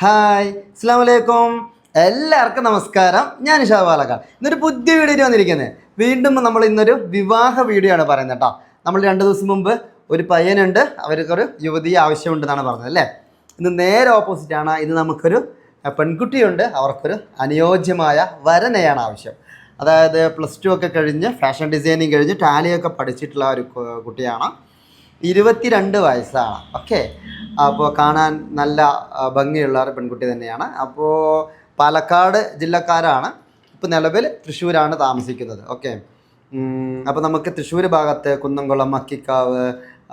Hi അസ്സാം വലൈക്കും എല്ലാവർക്കും നമസ്കാരം. ഞാൻ ഇഷാ പാലക്കാട് ഇന്നൊരു പുതിയ വീഡിയോ വന്നിരിക്കുന്നത് വീണ്ടും നമ്മൾ ഇന്നൊരു വിവാഹ വീഡിയോ ആണ് പറയുന്നത് കേട്ടോ. നമ്മൾ രണ്ട് ദിവസം മുമ്പ് ഒരു പയ്യനുണ്ട്. അവർക്കൊരു യുവതി ആവശ്യമുണ്ടെന്നാണ് പറഞ്ഞത് അല്ലേ? ഇന്ന് നേരെ ഓപ്പോസിറ്റ് ആണ്. ഇത് നമുക്കൊരു പെൺകുട്ടിയുണ്ട്. അവർക്കൊരു അനുയോജ്യമായ വരനെയാണ് ആവശ്യം. അതായത് പ്ലസ് ടു ഒക്കെ കഴിഞ്ഞ് ഫാഷൻ ഡിസൈനിങ് കഴിഞ്ഞ് ടാലിയൊക്കെ പഠിച്ചിട്ടുള്ള ഒരു കുട്ടിയാണ്. ഇരുപത്തിരണ്ട് വയസ്സാണ്. ഓക്കെ അപ്പോൾ കാണാൻ നല്ല ഭംഗിയുള്ള ഒരു പെൺകുട്ടി തന്നെയാണ്. അപ്പോൾ പാലക്കാട് ജില്ലക്കാരാണ്. ഇപ്പോൾ നിലവിൽ തൃശ്ശൂരാണ് താമസിക്കുന്നത്. ഓക്കെ അപ്പോൾ നമുക്ക് തൃശ്ശൂർ ഭാഗത്ത് കുന്നംകുളം മക്കിക്കാവ്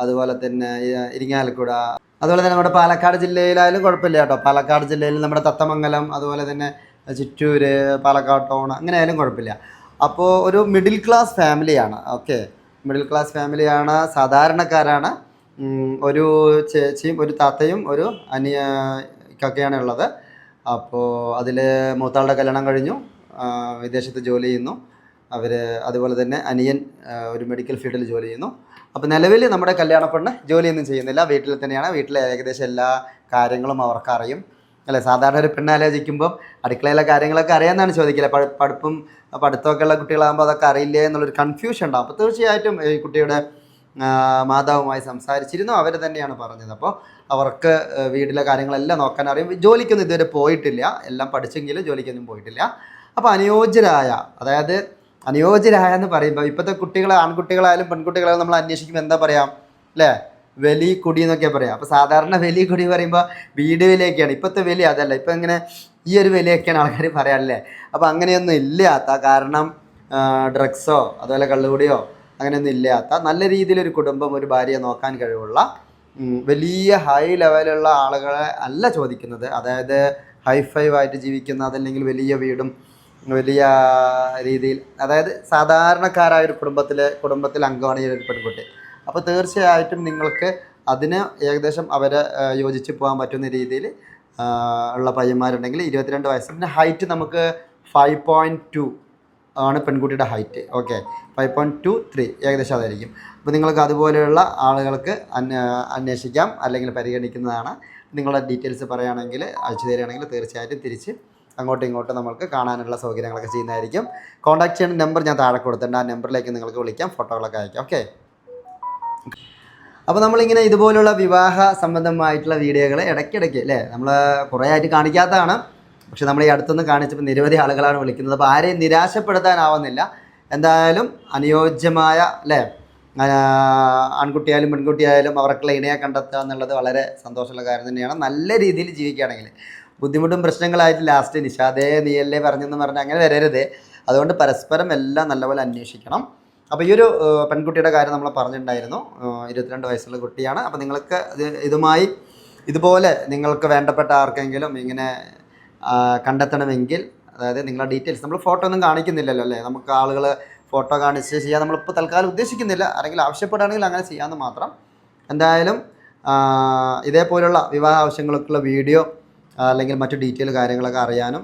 അതുപോലെ തന്നെ ഇരിങ്ങാലക്കുട അതുപോലെ തന്നെ നമ്മുടെ പാലക്കാട് ജില്ലയിലായാലും കുഴപ്പമില്ല കേട്ടോ. പാലക്കാട് ജില്ലയിൽ നമ്മുടെ തത്തമംഗലം അതുപോലെ തന്നെ ചിറ്റൂർ പാലക്കാട് ടൗൺ അങ്ങനെ ആയാലും കുഴപ്പമില്ല. അപ്പോൾ ഒരു മിഡിൽ ക്ലാസ് ഫാമിലിയാണ്. ഓക്കെ മിഡിൽ ക്ലാസ് ഫാമിലിയാണ് സാധാരണക്കാരാണ്. ഒരു ചേച്ചിയും ഒരു താത്തയും ഒരു അനിയൊക്കെയാണ് ഉള്ളത്. അപ്പോൾ അതിൽ മൂത്താളുടെ കല്യാണം കഴിഞ്ഞു. വിദേശത്ത് ജോലി ചെയ്യുന്നു. അവർ അതുപോലെ തന്നെ അനിയൻ ഒരു മെഡിക്കൽ ഫീൽഡിൽ ജോലി ചെയ്യുന്നു. അപ്പോൾ നിലവിൽ നമ്മുടെ കല്യാണ പെണ്ണ് ജോലിയൊന്നും ചെയ്യുന്നില്ല. വീട്ടിൽ തന്നെയാണ്. വീട്ടിലെ ഏകദേശം എല്ലാ കാര്യങ്ങളും അവർക്ക് അറിയും. അല്ലേ? സാധാരണ ഒരു പെണ്ണ് ആലോചിക്കുമ്പോൾ അടുക്കളയിലെ കാര്യങ്ങളൊക്കെ അറിയാമെന്നാണ് ചോദിക്കില്ല പഠി പഠിപ്പും പഠിത്തമൊക്കെ ഉള്ള കുട്ടികളാകുമ്പോൾ അതൊക്കെ അറിയില്ലേ എന്നുള്ളൊരു കൺഫ്യൂഷൻ ഉണ്ടാവും. അപ്പോൾ തീർച്ചയായിട്ടും ഈ കുട്ടിയുടെ മാതാവുമായി സംസാരിച്ചിരുന്നു. അവർ തന്നെയാണ് പറഞ്ഞത്. അപ്പോൾ അവർക്ക് വീട്ടിലെ കാര്യങ്ങളെല്ലാം നോക്കാൻ അറിയും. ജോലിക്കൊന്നും ഇതുവരെ പോയിട്ടില്ല. എല്ലാം പഠിച്ചെങ്കിലും ജോലിക്കൊന്നും പോയിട്ടില്ല. അപ്പോൾ അനുയോജ്യരായ അതായത് അനുയോജ്യരായ എന്ന് പറയുമ്പോൾ ഇപ്പോഴത്തെ കുട്ടികളെ ആൺകുട്ടികളായാലും പെൺകുട്ടികളായാലും നമ്മൾ അന്വേഷിക്കുമ്പോൾ എന്താ പറയാം? അല്ലേ? വലി കുടി എന്നൊക്കെ പറയാം. അപ്പോൾ സാധാരണ വലി കുടി പറയുമ്പോൾ വീട് വിലയൊക്കെയാണ് ഇപ്പോഴത്തെ വില അതല്ല. ഇപ്പം ഇങ്ങനെ ഈ ഒരു വിലയൊക്കെയാണ് ആൾക്കാർ പറയാറില്ലേ? അപ്പോൾ അങ്ങനെയൊന്നും ഇല്ലാത്ത കാരണം ഡ്രഗ്സോ അതുപോലെ കള്ളുകൂടിയോ അങ്ങനെയൊന്നും ഇല്ലാത്ത നല്ല രീതിയിലൊരു കുടുംബം ഒരു ഭാര്യയെ നോക്കാൻ കഴിവുള്ള വലിയ ഹൈ ലെവലുള്ള ആളുകളെ അല്ല ചോദിക്കുന്നത്. അതായത് ഹൈഫൈവ് ആയിട്ട് ജീവിക്കുന്ന അതല്ലെങ്കിൽ വലിയ വീടും വലിയ രീതിയിൽ അതായത് സാധാരണക്കാരായ ഒരു കുടുംബത്തിലെ കുടുംബത്തിലെ അംഗമാണ് ഈ ഒരു പെൺകുട്ടി. അപ്പോൾ തീർച്ചയായിട്ടും നിങ്ങൾക്ക് അതിന് ഏകദേശം അവരെ യോജിച്ച് പോകാൻ പറ്റുന്ന രീതിയിൽ ഉള്ള പയ്യന്മാരുണ്ടെങ്കിൽ ഇരുപത്തിരണ്ട് വയസ്സ്. പിന്നെ ഹൈറ്റ് നമുക്ക് ഫൈവ് പോയിന്റ് ടു ആണ് പെൺകുട്ടിയുടെ height okay five point two three ഏകദേശം അതായിരിക്കും. അപ്പോൾ നിങ്ങൾക്ക് അതുപോലെയുള്ള ആളുകൾക്ക് അന്വ അന്വേഷിക്കാം അല്ലെങ്കിൽ പരിഗണിക്കുന്നതാണ്. നിങ്ങളുടെ ഡീറ്റെയിൽസ് പറയുകയാണെങ്കിൽ അയച്ചു തരികയാണെങ്കിൽ തീർച്ചയായിട്ടും തിരിച്ച് അങ്ങോട്ടും ഇങ്ങോട്ടും നമുക്ക് കാണാനുള്ള സൗകര്യങ്ങളൊക്കെ ചെയ്യുന്നതായിരിക്കും. കോൺടാക്ട് ചെയ്യുന്ന നമ്പർ ഞാൻ താഴെ കൊടുത്തിട്ടുണ്ട്. ആ നമ്പറിലേക്ക് നിങ്ങൾക്ക് വിളിക്കാം. ഫോട്ടോകളൊക്കെ അയക്കാം. ഓക്കെ അപ്പോൾ നമ്മളിങ്ങനെ ഇതുപോലുള്ള വിവാഹ സംബന്ധമായിട്ടുള്ള വീഡിയോകൾ ഇടയ്ക്കിടയ്ക്ക് അല്ലേ? നമ്മൾ കുറേ ആയിട്ട് കാണിക്കാത്തതാണ്. പക്ഷെ നമ്മൾ ഈ അടുത്തുനിന്ന് കാണിച്ചപ്പോൾ നിരവധി ആളുകളാണ് വിളിക്കുന്നത്. അപ്പോൾ ആരെയും നിരാശപ്പെടുത്താനാവുന്നില്ല. എന്തായാലും അനുയോജ്യമായ അല്ലേ? ആൺകുട്ടിയായാലും പെൺകുട്ടിയായാലും അവർക്കുള്ള ഇണയെ കണ്ടെത്തുക എന്നുള്ളത് വളരെ സന്തോഷമുള്ള കാര്യം തന്നെയാണ്. നല്ല രീതിയിൽ ജീവിക്കുകയാണെങ്കിൽ ബുദ്ധിമുട്ടും പ്രശ്നങ്ങളായിട്ട് ലാസ്റ്റ് നിഷാദേ നീയല്ലേ പറഞ്ഞെന്ന് പറഞ്ഞ് അങ്ങനെ വരരുത്. അതുകൊണ്ട് പരസ്പരം എല്ലാം നല്ലപോലെ അന്വേഷിക്കണം. അപ്പോൾ ഈ ഒരു പെൺകുട്ടിയുടെ കാര്യം നമ്മൾ പറഞ്ഞിട്ടുണ്ടായിരുന്നു. ഇരുപത്തിരണ്ട് വയസ്സുള്ള കുട്ടിയാണ്. അപ്പോൾ നിങ്ങൾക്ക് ഇതുമായി ഇതുപോലെ നിങ്ങൾക്ക് വേണ്ടപ്പെട്ട ആർക്കെങ്കിലും ഇങ്ങനെ കണ്ടെത്തണമെങ്കിൽ അതായത് നിങ്ങളുടെ ഡീറ്റെയിൽസ് നമ്മൾ ഫോട്ടോ ഒന്നും കാണിക്കുന്നില്ലല്ലോ അല്ലേ? നമുക്ക് ആളുകൾ ഫോട്ടോ കാണിച്ച് ചെയ്യാൻ നമ്മളിപ്പോൾ തൽക്കാലം ഉദ്ദേശിക്കുന്നില്ല. അല്ലെങ്കിൽ ആവശ്യപ്പെടുകയാണെങ്കിൽ അങ്ങനെ ചെയ്യാമെന്ന് മാത്രം. എന്തായാലും ഇതേപോലുള്ള വിവാഹ ആവശ്യങ്ങൾക്കുള്ള വീഡിയോ അല്ലെങ്കിൽ മറ്റു ഡീറ്റെയിൽ കാര്യങ്ങളൊക്കെ അറിയാനും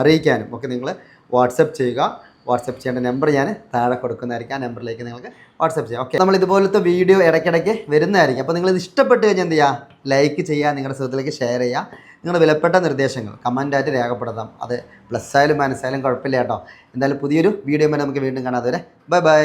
അറിയിക്കാനും ഒക്കെ നിങ്ങൾ വാട്സപ്പ് ചെയ്യുക. വാട്സപ്പ് ചെയ്യേണ്ട നമ്പർ ഞാൻ താഴെ കൊടുക്കുന്നതായിരിക്കും. ആ നമ്പറിലേക്ക് നിങ്ങൾക്ക് വാട്സപ്പ് ചെയ്യാം. ഓക്കെ. നമ്മൾ ഇതുപോലത്തെ വീഡിയോ ഇടയ്ക്കിടയ്ക്ക് വരുന്നതായിരിക്കും. അപ്പോൾ നിങ്ങൾ ഇത് ഇഷ്ടപ്പെട്ട് കഴിഞ്ഞാൽ എന്ത് ചെയ്യുക? ലൈക്ക് ചെയ്യുക നിങ്ങളുടെ സുഹൃത്തിലേക്ക് ഷെയർ ചെയ്യുക. നിങ്ങളുടെ വിലപ്പെട്ട നിർദ്ദേശങ്ങൾ കമന്റായിട്ട് രേഖപ്പെടുത്താം. അത് പ്ലസ് ആയാലും മനസ്സായാലും കുഴപ്പമില്ല കേട്ടോ. എന്തായാലും പുതിയൊരു വീഡിയോ നമുക്ക് വീണ്ടും കാണാതെ വരെ ബൈ ബൈ.